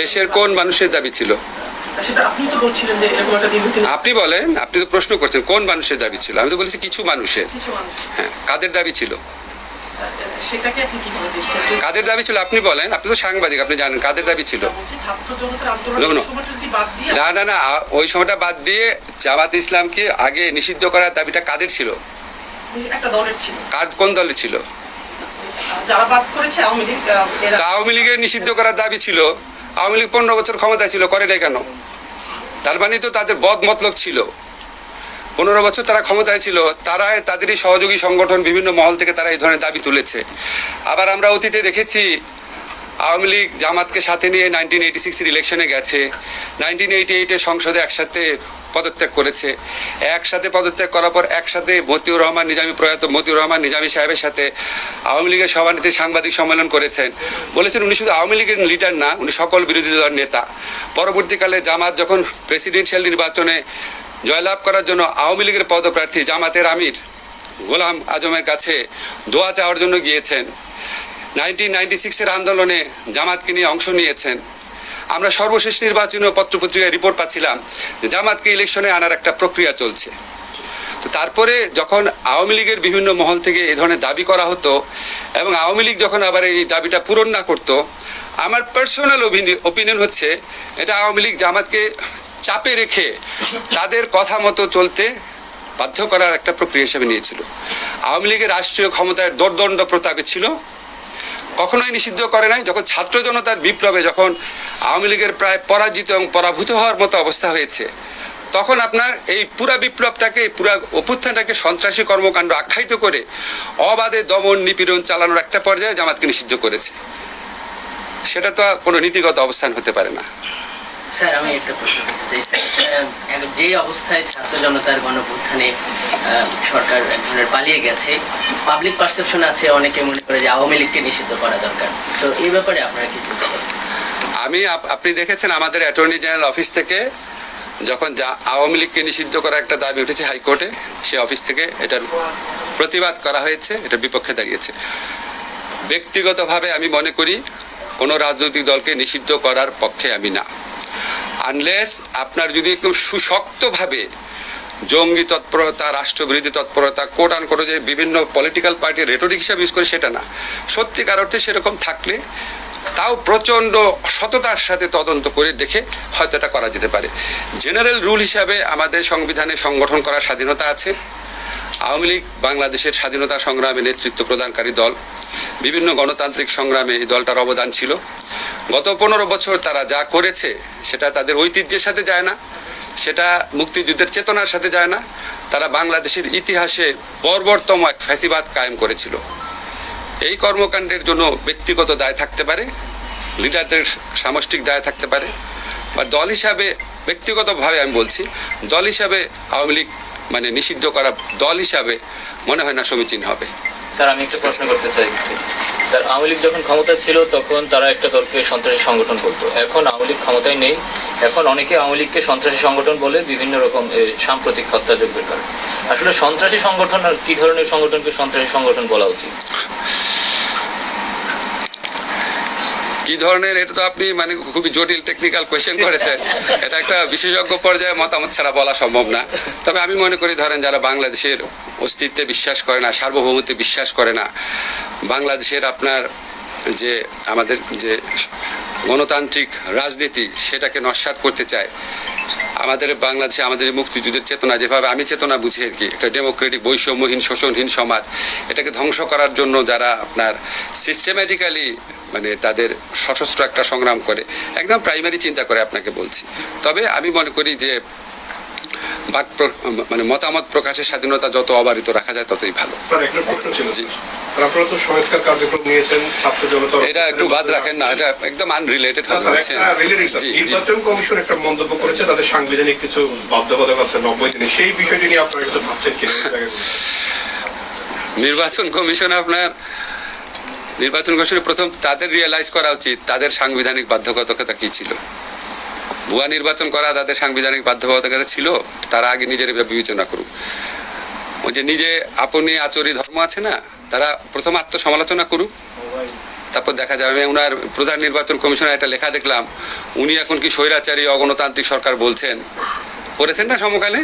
দেশের কোন মানুষের দাবি ছিল? আপনি বলেন আপনি তো প্রশ্ন করছেন কোন মানুষের দাবি ছিল? আমি তো বলেছি কিছু মানুষের। হ্যাঁ কাদের দাবি ছিল? কাদের দাবি ছিল? আপনি বলেন আপনি তো সাংবাদিক আপনি জানেন কাদের দাবি ছিল? না না না ওই সময়টা বাদ দিয়ে জামাত ইসলামকে আগে নিষিদ্ধ করার দাবিটা কাদের ছিল? দলের কার কোন দলে ছিল? আওয়ামী লীগের নিষিদ্ধ করার দাবি ছিল। আওয়ামী লীগ পনেরো বছর ক্ষমতায় ছিল, করে নাই কেন? তার মানে তো তাদের বদ মতলব ছিল। পনেরো বছর তারা ক্ষমতায় ছিল তারা তাদেরই সহযোগী সংগঠন বিভিন্ন মহল থেকে তারা এই ধরনের দাবি তুলেছে। আবার আমরা অতীতে দেখেছি আওয়ামী লীগ জামাতকে সাথে নিয়ে নাইনটিন এইটি সিক্সের ইলেকশনে গেছে। নাইনটিন এইটি এইটে সংসদে একসাথে পদত্যাগ করেছে। একসাথে পদত্যাগ করার পর একসাথে মতিউর রহমান, নিজামী প্রয়াত মতিউর রহমান, নিজামী সাহেবের সাথে আওয়ামী লীগের সভানেত্রী সাংবাদিক সম্মেলন করেছেন। বলেছেন উনি শুধু আওয়ামী লীগের লিডার না, উনি সকল বিরোধী দলের নেতা। পরবর্তীকালে জামাত যখন প্রেসিডেন্সিয়াল নির্বাচনে জয়লাভ করার জন্য আওয়ামী লীগের পদপ্রার্থী জামাতের আমির গোলাম আজমের কাছে দোয়া চাওয়ার জন্য গিয়েছেন। নাইনটিন নাইনটি সিক্সের আন্দোলনে জামাতকে নিয়ে অংশ নিয়েছেন। আমরা সর্বশেষ নির্বাচনীয় পত্রপত্রিকায় রিপোর্ট পাচ্ছিলাম যে জামাতকে ইলেকশনে আনার একটা প্রক্রিয়া চলছে। তো তারপরে যখন আওয়ামী লীগের বিভিন্ন মহল থেকে এই ধরনের দাবি করা হতো এবং আওয়ামী লীগ যখন আবার এই দাবিটা পূরণ না করতো, আমার পার্সোনাল ওপিনিয়ন হচ্ছে এটা আওয়ামী লীগ জামাতকে চাপে রেখে তাদের কথা মতো চলতে বাধ্য করার একটা প্রক্রিয়া হিসেবে নিয়েছিল। আওয়ামী লীগের রাষ্ট্রীয় ক্ষমতায় দোর্দণ্ড প্রতাপে ছিল কখনোই নিষিদ্ধ করে নাই। যখন ছাত্র জনতার বিপ্লবে যখন আওয়ামী লীগের প্রায় পরাজিত এবং পরাভূত হওয়ার মতো অবস্থা হয়েছে, তখন আপনার এই পুরা বিপ্লবটাকে, পুরা অভ্যুত্থানটাকে সন্ত্রাসী কর্মকাণ্ড আখ্যায়িত করে অবাধে দমন নিপীড়ন চালানোর একটা পর্যায়ে জামাতকে নিষিদ্ধ করেছে। সেটা তো কোনো নীতিগত অবস্থান হতে পারে না। স্যার, আমি একটা প্রশ্ন করতে চাই যে অবস্থায় ছাত্র জনতার সরকার এক ধরনের পালিয়ে গেছে পাবলিক পারসেপশন আছে, অনেকে মনে করে যে আওয়ামী লীগকে নিষিদ্ধ করা দরকার। তো এই ব্যাপারে আপনারা কি চিন্তা আমি আপনি দেখেছেন আমাদের অ্যাটর্নি জেনারেল অফিস থেকে যখন যা আওয়ামী লীগকে নিষিদ্ধ করার একটা দাবি উঠেছে হাইকোর্টে, সে অফিস থেকে এটার প্রতিবাদ করা হয়েছে, এটা বিপক্ষে দাঁড়িয়েছে। ব্যক্তিগতভাবে আমি মনে করি, কোনো রাজনৈতিক দলকে নিষিদ্ধ করার পক্ষে আমি না। আনলেস আপনার যদি একদম সুশক্তভাবে জঙ্গি তৎপরতা, রাষ্ট্রবিরোধী তৎপরতা কোট আন করে যে বিভিন্ন পলিটিক্যাল পার্টি রেটরিক হিসাবে ইউজ করে, সেটা না। সত্যিকার অর্থে সেরকম থাকলে তাও প্রচণ্ড সততার সাথে তদন্ত করে দেখে হয়তো এটা করা যেতে পারে। জেনারেল রুল হিসাবে আমাদের সংবিধানে সংগঠন করার স্বাধীনতা আছে। আওয়ামী লীগ বাংলাদেশের স্বাধীনতা সংগ্রামে নেতৃত্ব প্রদানকারী দল। বিভিন্ন গণতান্ত্রিক সংগ্রামে এই দলটার অবদান ছিল। গত পনেরো বছর তারা যা করেছে, সেটা তাদের ঐতিহ্যের সাথে যায় না, সেটা মুক্তিযুদ্ধের চেতনার সাথে যায় না, তারা বাংলাদেশের ইতিহাসে বর্বরতম এক ফ্যাসিবাদ কায়েম করেছিল। এই কর্মকাণ্ডের জন্য ব্যক্তিগত দায় থাকতে পারে, লিডারদের সামষ্টিক দায় থাকতে পারে, বা দল হিসাবে, ব্যক্তিগতভাবে আমি বলছি, দল হিসাবে আওয়ামী লীগ মানে নিষিদ্ধ করা দল হিসাবে মনে হয় না সমীচীন হবে। স্যার, আমি একটা প্রশ্ন করতে চাই। স্যার, আওয়ামী লীগ যখন ক্ষমতা ছিল, তখন তারা একটা দলকে সন্ত্রাসী সংগঠন বলতো। এখন আওয়ামী লীগ ক্ষমতায় নেই। এখন অনেকে আওয়ামী লীগকে সন্ত্রাসী সংগঠন বলে বিভিন্ন রকম সাম্প্রতিক হত্যাযজ্ঞের কারণে। আসলে সন্ত্রাসী সংগঠন আর কি ধরনের সংগঠনকে সন্ত্রাসী সংগঠন বলা উচিত? কি ধরনের, এটা তো আপনি মানে খুবই জটিল টেকনিক্যাল কোয়েশ্চেন করেছেন। এটা একটা বিশেষজ্ঞ পর্যায়ে মতামত ছাড়া বলা সম্ভব না। তবে আমি মনে করি, ধরেন যারা বাংলাদেশের অস্তিত্বে বিশ্বাস করে না, সার্বভৌমত্বে বিশ্বাস করে না, বাংলাদেশের আপনার যে আমাদের যে গণতান্ত্রিক রাজনীতি সেটাকে নস্বাত করতে চায়। আমাদের বাংলাদেশে আমাদের মুক্তিযুদ্ধের চেতনা যেভাবে আমি চেতনা বুঝি আর কি, একটা ডেমোক্রেটিক, বৈষম্যহীন, শোষণহীন সমাজ, এটাকে ধ্বংস করার জন্য যারা আপনার সিস্টেম্যাটিক্যালি মানে তাদের সশস্ত্র একটা সংগ্রাম করে, একদম প্রাইমারি চিন্তা করে আপনাকে বলছি। তবে আমি মনে করি যে বাক মানে মতামত প্রকাশের স্বাধীনতা যত অবারিত রাখা যায় ততই ভালো। এটা একটু বাদ রাখেন না এটা একদম আনরিলেটেড নির্বাচন কমিশন একটা মন্তব্য করেছে তাদের সাংবিধানিক কিছু বাধ্যবাধকতা আছে নব্বই দিনে। সেই বিষয়টি নিয়ে আপনারা কিছু ভাবছেন কিনা? নির্বাচন কমিশন আপনার নির্বাচন কমিশনের প্রথম তাদের রিয়েলাইজ করা উচিত তাদের সাংবিধানিক বাধ্যবাধকতা কি ছিল। ভুয়া নির্বাচন করা তাদের সাংবিধানিক বাধ্যবাধকতা ছিল তারা আগে নিজের বিবেচনা করুক। ওই যে নিজে আপনি আচরি ধর্ম আছে না তারা প্রথম আত্মসমালোচনা করুক। তারপর দেখা যাবে আমি ওনার প্রধান নির্বাচন কমিশনের একটা লেখা দেখলাম উনি এখন কি স্বৈরাচারী অগণতান্ত্রিক সরকার বলছেন। করেছেন না সমকালে?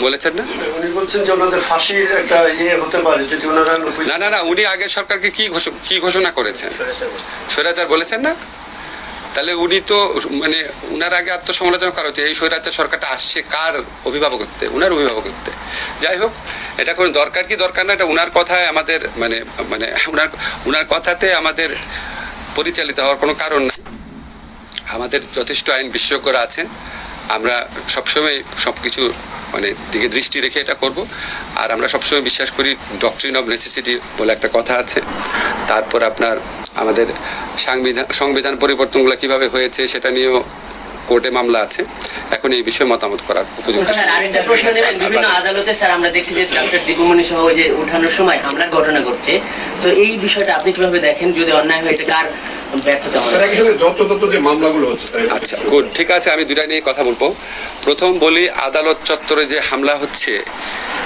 বলেছেন না? উনি বলছেন যে ওনাদের ফাঁসির একটা ইয়ে হতে পারে যদি ওনারা না না না উনি আগের সরকারকে কি কি ঘোষণা করেছেন? স্বৈরাচার বলেছেন না? তাহলে উনি তো মানে উনার আগে আত্মসমালোচনা করা হচ্ছে, এই স্বৈরাচার সরকারটা আসছে কার অভিভাবকত্বে? উনার অভিভাবকত্বে। যাই হোক, এটা কোনো দরকার কি দরকার না, এটা উনার কথায় আমাদের মানে মানে উনার উনার কথাতে আমাদের পরিচালিত হওয়ার কোনো কারণ নেই। আমাদের যথেষ্ট আইন বিশেষজ্ঞরা আছেন। আমরা সবসময় সবকিছু মানে দিকে দৃষ্টি রেখে এটা করব। আর আমরা সবসময় বিশ্বাস করি ডক্ট্রিন অফ নেসেসিটি বলে একটা কথা আছে। তারপর আপনার আমাদের সংবিধান সংবিধান পরিবর্তনগুলো কীভাবে হয়েছে সেটা নিয়েও কোর্টে মামলা আছে। এখন এই বিষয়ে মতামত করার উপযুক্ত। স্যার আরেকটা প্রশ্ন নেবেন। বিভিন্ন আদালতে স্যার আমরা দেখছি যে ডক্টর দীপমণি সহ যে উঠানোর সময় হামলার ঘটনা ঘটছে। তো এই বিষয়টা আপনি কীভাবে দেখেন? যদি অন্যায় হয় এটা কার ব্যর্থতা হয় স্যার একই সঙ্গে যত তত যে মামলাগুলো হচ্ছে আচ্ছা। গুড ঠিক আছে আমি দুটা নিয়ে কথা বলব। প্রথম বলি আদালত চত্বরে যে হামলা হচ্ছে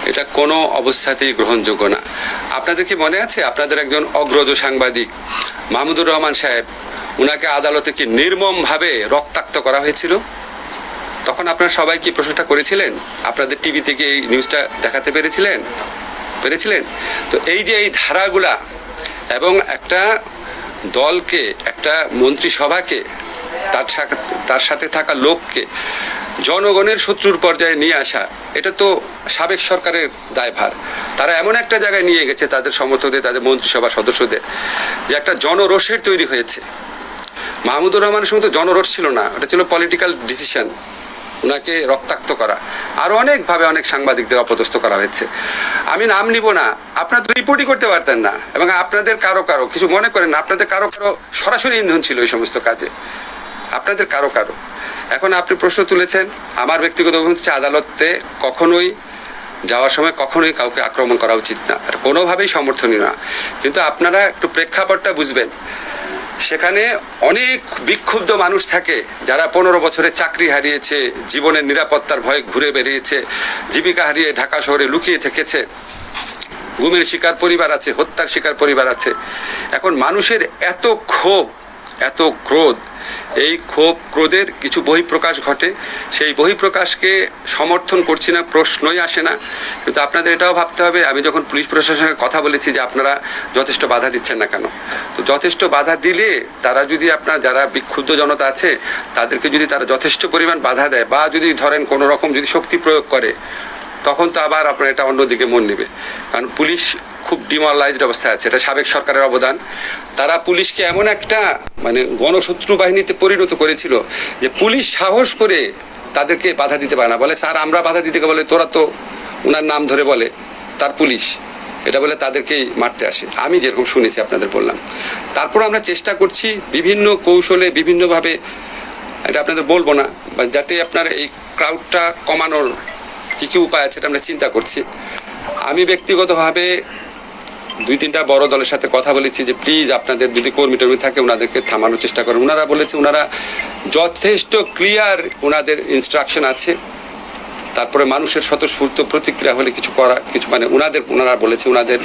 এটা কোনো অবস্থাতেই গ্রহণযোগ্য না। আপনাদের কি মনে আছে? আপনাদের একজন অগ্রজ সাংবাদিক মাহমুদুর রহমান সাহেব উনাকে আদালতে কি নির্মমভাবে রক্তাক্ত করা হয়েছিল? তখন আপনারা সবাই কি প্রশ্নটা করেছিলেন? আপনাদের টিভি থেকে এই নিউজটা দেখাতে পেরেছিলেন? পেরেছিলেন? তো এই যে এই ধারাগুলা এবং একটা দলকে, একটা মন্ত্রিসভাকে, তার তার সাথে থাকা লোককে জনগণের শত্রুর পর্যায়ে নিয়ে আসা, এটা তো সাবেক সরকারের দায়ভার। তারা এমন একটা জায়গায় নিয়ে গেছে তাদের সমর্থকদের, তাদের মন্ত্রিসভা সদস্যদের, যে একটা জনরোষের তৈরি হয়েছে। মাহমুদুর রহমানের সময় তো জনরোষ ছিল না, ওটা ছিল পলিটিক্যাল ডিসিশন ওনাকে রক্তাক্ত করা। আরও অনেকভাবে অনেক সাংবাদিকদের অপদস্থ করা হয়েছে। আমি নাম নিব না। আপনারা তো রিপোর্টই করতে পারতেন না। এবং আপনাদের কারও কারও, কিছু মনে করেন না, আপনাদের কারও কারও সরাসরি ইন্ধন ছিল এই সমস্ত কাজে। আপনাদের কারও কারও। এখন আপনি প্রশ্ন তুলেছেন, আমার ব্যক্তিগত অভিমত হচ্ছে আদালতে কখনোই যাওয়ার সময় কখনোই কাউকে আক্রমণ করা উচিত না। আর কোনোভাবেই সমর্থনীয় না। কিন্তু আপনারা একটু প্রেক্ষাপটটা বুঝবেন। সেখানে অনেক বিক্ষুব্ধ মানুষ থাকে যারা পনেরো বছরে চাকরি হারিয়েছে, জীবনের নিরাপত্তার ভয়ে ঘুরে বেরিয়েছে জীবিকা হারিয়ে ঢাকা শহরে লুকিয়ে থেকেছে। গুমের শিকার পরিবার আছে, হত্যার শিকার পরিবার আছে। এখন মানুষের এত ক্ষোভ এত ক্রোধ। এই ক্ষোভ ক্রোধের কিছু বহিঃপ্রকাশ ঘটে। সেই বহিঃপ্রকাশকে সমর্থন করছি না, প্রশ্নই আসে না। কিন্তু আপনাদের এটাও ভাবতে হবে, আমি যখন পুলিশ প্রশাসনের সঙ্গে কথা বলেছি যে আপনারা যথেষ্ট বাধা দিচ্ছেন না কেন? তো যথেষ্ট বাধা দিলে তারা যদি আপনার, যারা বিক্ষুব্ধ জনতা আছে, তাদেরকে যদি তারা যথেষ্ট পরিমাণ বাধা দেয় বা যদি ধরেন কোনো রকম যদি শক্তি প্রয়োগ করে, তখন তো আবার আপনার এটা অন্যদিকে মন নেবে। কারণ পুলিশ খুব ডিমোরালাইজড অবস্থায় আছে। এটা সাবেক সরকারের অবদান। তারা পুলিশকে এমন একটা মানে গণশত্রু বাহিনীতে পরিণত করেছিল যে পুলিশ সাহস করে তাদেরকে বাধা দিতে পারে না। বলে, স্যার, আমরা বাধা দিতে বলে, তোরা তো ওনার নাম ধরে বলে, তার পুলিশ। এটা বলে তাদেরকেই মারতে আসে। আমি যেরকম শুনেছি, আপনাদের বললাম। তারপর আমরা চেষ্টা করছি বিভিন্ন কৌশলে, বিভিন্নভাবে, এটা আপনাদের বলব না যাতে আপনার এই ক্রাউডটা কমানোর কী কী উপায় আছে, এটা আমরা চিন্তা করছি। আমি ব্যক্তিগতভাবে দুই তিনটা বড় দলের সাথে কথা বলেছি যে প্লিজ আপনাদের যদি কর্মী টর্মী থাকে ওনাদেরকে থামানোর চেষ্টা করেন। ওনারা বলেছে ওনারা যথেষ্ট ক্লিয়ার ওনাদের ইনস্ট্রাকশন আছে। তারপরে মানুষের স্বতঃস্ফূর্ত প্রতিক্রিয়া হলে কিছু করা, কিছু মানে ওনাদের ওনারা বলেছে ওনাদের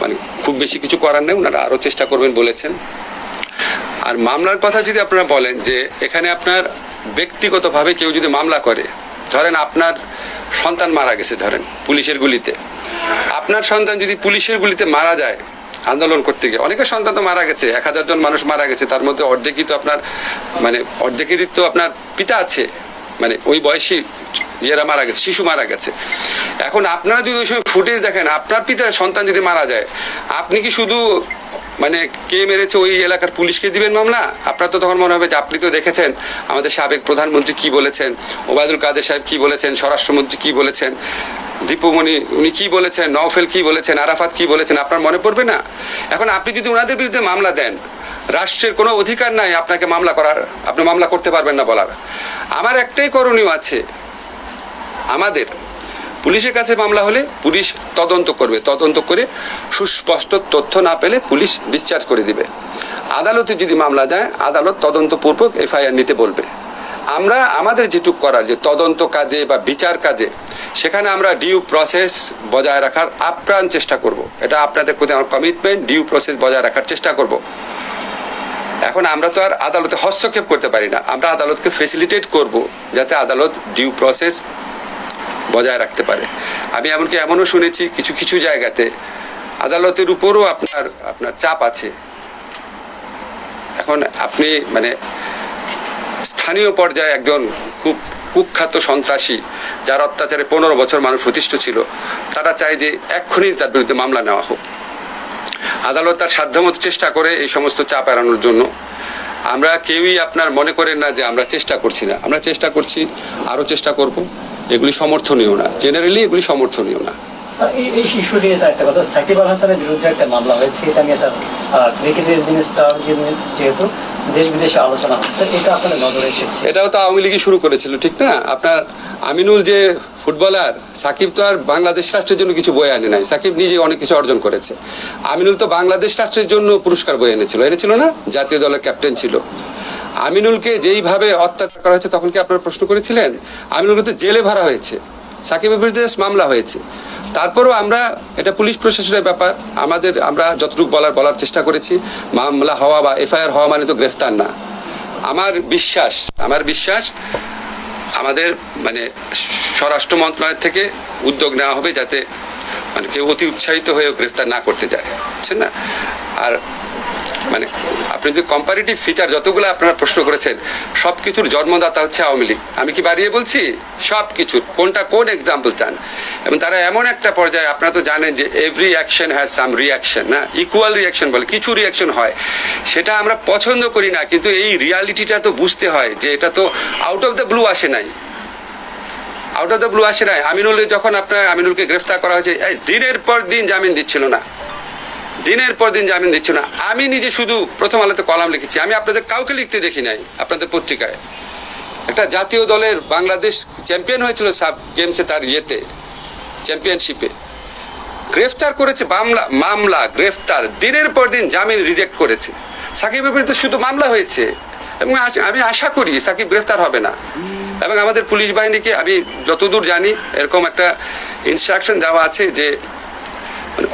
মানে খুব বেশি কিছু করার নেই ওনারা আরও চেষ্টা করবেন বলেছেন। আর মামলার কথা যদি আপনারা বলেন যে, এখানে আপনার ব্যক্তিগতভাবে কেউ যদি মামলা করে ধরেন আপনার সন্তান মারা গেছে, ধরেন, পুলিশের গুলিতে। আপনার সন্তান যদি পুলিশের গুলিতে মারা যায়, আন্দোলন করতে গিয়ে, অনেকের সন্তান তো মারা গেছে, এক হাজার জন মানুষ মারা গেছে, তার মধ্যে অর্ধেকই তো আপনার মানে অর্ধেকেরই তো আপনার পিতা আছে মানে ওই বয়সী ইয়েরা মারা গেছে, শিশু মারা গেছে। এখন আপনারা যদি ওই সময় ফুটেজ দেখেন, আপনার পিতার সন্তান যদি মারা যায়, আপনি কি শুধু মানে কে মেরেছে ওই এলাকার পুলিশকে দিবেন মামলা? আপনার তো তখন মনে হবে যে আপনি তো দেখেছেন, আমাদের সাবেক প্রধানমন্ত্রী কি বলেছেন, ওবায়দুল কাদের সাহেব কি বলেছেন, স্বরাষ্ট্রমন্ত্রী কি বলেছেন, দীপমণি, উনি কি বলেছেন, নওফেল কি বলেছেন, আরাফাত কি বলেছেন, আপনার মনে পড়বে না? এখন আপনি যদি ওনাদের বিরুদ্ধে মামলা দেন, রাষ্ট্রের কোনো অধিকার নাই আপনাকে মামলা করার, আপনি মামলা করতে পারবেন না বলার। আমার একটাই করণীয় আছে আমাদের পুলিশের কাছে মামলা হলে পুলিশ তদন্ত করবে, তদন্ত করে সুস্পষ্ট তথ্য না পেলে পুলিশ ডিসচার্জ করে দিবে। আদালতে যদি মামলা যায়, আদালত তদন্তপূর্বক এফআইআর নিতে বলবে। আমরা আমাদের যেটুকু করার যে তদন্ত কাজে বা বিচার কাজে, সেখানে আমরা ডিউ প্রসেস বজায় রাখার আপ্রাণ চেষ্টা করব। এটা আপনাদের প্রতি আমার কমিটমেন্ট ডিউ প্রসেস বজায় রাখার চেষ্টা করব। এখন আমরা তো আর আদালতে হস্তক্ষেপ করতে পারি না। আমরা আদালতকে ফেসিলিটেট করব যাতে আদালত ডিউ প্রসেস বজায় রাখতে পারে। আমি এমনকি এমনও শুনেছি কিছু কিছু জায়গাতে আদালতের উপরও আপনার আপনার চাপ আছে। এখন আপনি মানে স্থানীয় পর্যায়ে একজন খুব কুখ্যাত সন্ত্রাসী, যার অত্যাচারে পনেরো বছর মানুষ প্রতিষ্ঠিত ছিল, তারা চায় যে এক্ষুনি তার বিরুদ্ধে মামলা নেওয়া হোক। আদালত তার সাধ্যমতো চেষ্টা করে এই সমস্ত চাপ এড়ানোর জন্য। আমরা কেউই আপনার মনে করেন না যে আমরা চেষ্টা করছি না। আমরা চেষ্টা করছি আরও চেষ্টা করব। এগুলি সমর্থনীয় না। জেনারেলি এগুলি সমর্থনীয় না। এই ইস্যু নিয়ে স্যার একটা কথা। সাকিব আল হাসানের বিরুদ্ধে একটা মামলা হয়েছে। এটা নিয়ে স্যার ক্রিকেটের যিনি স্টার যেহেতু দেশ বিদেশে আলোচনা হচ্ছে এটা আপনাদের নজরে এসেছে। এটাও তো আওয়ামী লীগই শুরু করেছিল ঠিক না? আপনার আমিনুল যে ফুটবলার সাকিব তো আর বাংলাদেশ রাষ্ট্রের জন্য কিছু বয়ে আনে নাই। সাকিব নিজে অনেক কিছু অর্জন করেছে। আমিনুল তো বাংলাদেশ রাষ্ট্রের জন্য পুরস্কার বয়ে এনেছিল। এনেছিল না? জাতীয় দলের ক্যাপ্টেন ছিল। আমিনুলকে যেইভাবে অত্যাচার করা হয়েছে তখন কি আপনারা প্রশ্ন করেছিলেন? আমিনুলকে তো জেলে ভরা হয়েছে। সাকিবের বিরুদ্ধে মামলা হয়েছে। তারপরেও আমরা, এটা পুলিশ প্রশাসনের ব্যাপার, আমাদের, আমরা যতটুকু বলার বলার চেষ্টা করেছি, মামলা হওয়া বা এফআইআর হওয়া মানে তো গ্রেফতার না। আমার বিশ্বাস আমার বিশ্বাস, আমাদের মানে স্বরাষ্ট্র মন্ত্রণালয় থেকে উদ্যোগ নেওয়া হবে যাতে মানে কেউ অতি উৎসাহিত হয়ে গ্রেফতার না করতে যায়। বুঝছেন না? আর মানে আপনি যদি কম্পারেটিভ ফিচার যতগুলো আপনারা প্রশ্ন করেছেন সব কিছুর জন্মদাতা হচ্ছে আওয়ামী লীগ। আমি কি বাড়িয়ে বলছি? সব কিছুর কোনটা কোন এক্সাম্পল চান? এবং তারা এমন একটা পর্যায়ে, আপনারা তো জানেন যে every action has some reaction না? ইকুয়াল রিয়াকশন বলে, কিছু রিয়াকশন হয়। সেটা আমরা পছন্দ করি না, কিন্তু এই রিয়ালিটিটা তো বুঝতে হয় যে এটা তো আউট অফ দ্য ব্লু আসে নাই। আউট অফ দ্য ব্লু আসে নাই। আমিনুল যখন আপনার আমিনুলকে গ্রেফতার করা হয়েছে দিনের পর দিন জামিন দিচ্ছিল না। দিনের পর দিন জামিন দিচ্ছিল না। আমি নিজে শুধু প্রথম আলোতে কলাম লিখেছি। আমি আপনাদের কাউকে লিখতে দেখি নাই, আপনাদের পত্রিকায়। একটা জাতীয় দলের বাংলাদেশ চ্যাম্পিয়ন হয়েছিল সাব গেমসে তার ইয়েতে, চ্যাম্পিয়নশিপে। গ্রেফতার করেছে মামলা মামলা, গ্রেফতার, দিনের পর দিন জামিন রিজেক্ট করেছে। সাকিবের বিরুদ্ধে শুধু মামলা হয়েছে। এবং আমি আশা করি সাকিব গ্রেফতার হবে না। এবং আমাদের পুলিশ বাহিনীকে আমি যতদূর জানি এরকম একটা ইনস্ট্রাকশন দেওয়া আছে যে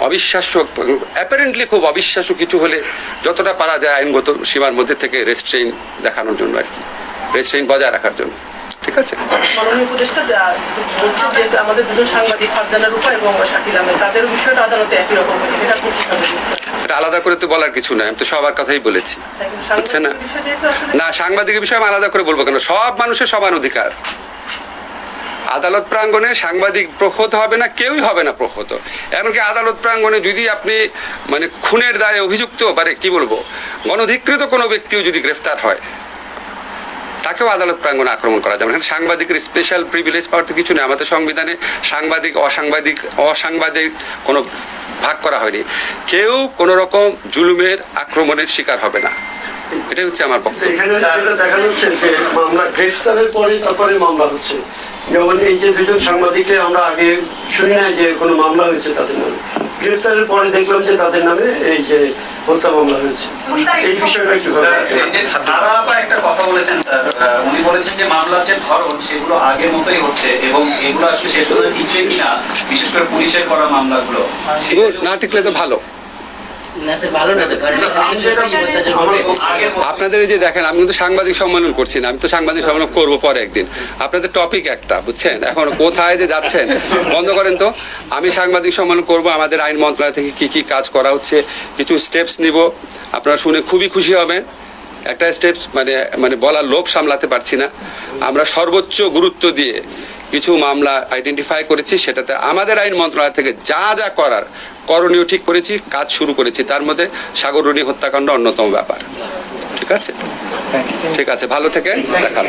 অবিশ্বাস্য অ্যাপারেন্টলি খুব অবিশ্বাস্য কিছু হলে যতটা পারা যায় আইনগত সীমার মধ্যে থেকে রেস্ট্রেইন দেখানোর জন্য আর কি। রেস্ট্রেইন বজায় রাখার জন্য। ঠিক আছে? মাননীয় উপদেষ্টা বলছেন যে আমাদের দুজন সাংবাদিক ফারজানা রূপা এবং শাকিল আহমেদ তাদের বিষয়টা আদালতে একই রকম হয়েছে এটা এটা আলাদা করে তো বলার কিছু নয় আমি তো সবার কথাই বলেছি। বুঝছেন না? না সাংবাদিকের বিষয়ে আমি আলাদা করে বলব কেন? সব মানুষের সমান অধিকার। আদালত প্রাঙ্গণে সাংবাদিক প্রহত হবে না, কেউই হবে না প্রহত এমনকি আদালত প্রাঙ্গণে যদি আপনি মানে খুনের দায়ে অভিযুক্ত মানে কি বলব, গণধিকৃত কোনো ব্যক্তিও যদি গ্রেফতার হয়, তাকেও আদালত প্রাঙ্গণে আক্রমণ করা যাবে না। সাংবাদিকের স্পেশাল প্রিভিলেজ পাওয়ার তো কিছু নেই। আমাদের সংবিধানে সাংবাদিক, অসাংবাদিক অসাংবাদিক কোনো ভাগ করা হয়নি। কেউ কোনো রকম জুলুমের আক্রমণের শিকার হবে না। এটাই হচ্ছে আমার এখানে দেখা যাচ্ছে যে মামলা গ্রেফতারের পরে তারপরে মামলা হচ্ছে। যেমন এই যে দুজন সাংবাদিককে আমরা আগে শুনি না যে কোনো মামলা হয়েছে তাদের নামে। গ্রেফতারের পরে দেখলাম যে তাদের নামে এই যে হত্যা মামলা হয়েছে। এই বিষয়টা কি স্যার, তারা একটা কথা বলেছেন স্যার। আহ, উনি বলেছেন যে মামলার যে ধরন সেগুলো আগের মতোই হচ্ছে এবং এগুলো আসলে শেষ পর্যন্ত টিকবে কিনা বিশেষ করে পুলিশের করা মামলাগুলো। না টিকলে তো ভালো। আপনাদের এই যে দেখেন আমি কিন্তু সাংবাদিক সম্মেলন করছি না আমি তো সাংবাদিক সম্মেলন করব পরে একদিন। আপনাদের টপিক একটা বুঝছেন? এখন কোথায় যে যাচ্ছেন? বন্ধ করেন তো। আমি সাংবাদিক সম্মেলন করব আমাদের আইন মন্ত্রণালয় থেকে কি কি কাজ করা হচ্ছে কিছু স্টেপস নিব। আপনারা শুনে খুবই খুশি হবেন। একটা স্টেপস মানে মানে বলার লোভ সামলাতে পারছি না। আমরা সর্বোচ্চ গুরুত্ব দিয়ে কিছু মামলা আইডেন্টিফাই করেছি সেটাতে আমাদের আইন মন্ত্রণালয় থেকে যা যা করার করণীয় ঠিক করেছি কাজ শুরু করেছি তার মধ্যে সাগররণী হত্যাকাণ্ড অন্যতম ব্যাপার। ঠিক আছে? ঠিক আছে ভালো থেকে দেখা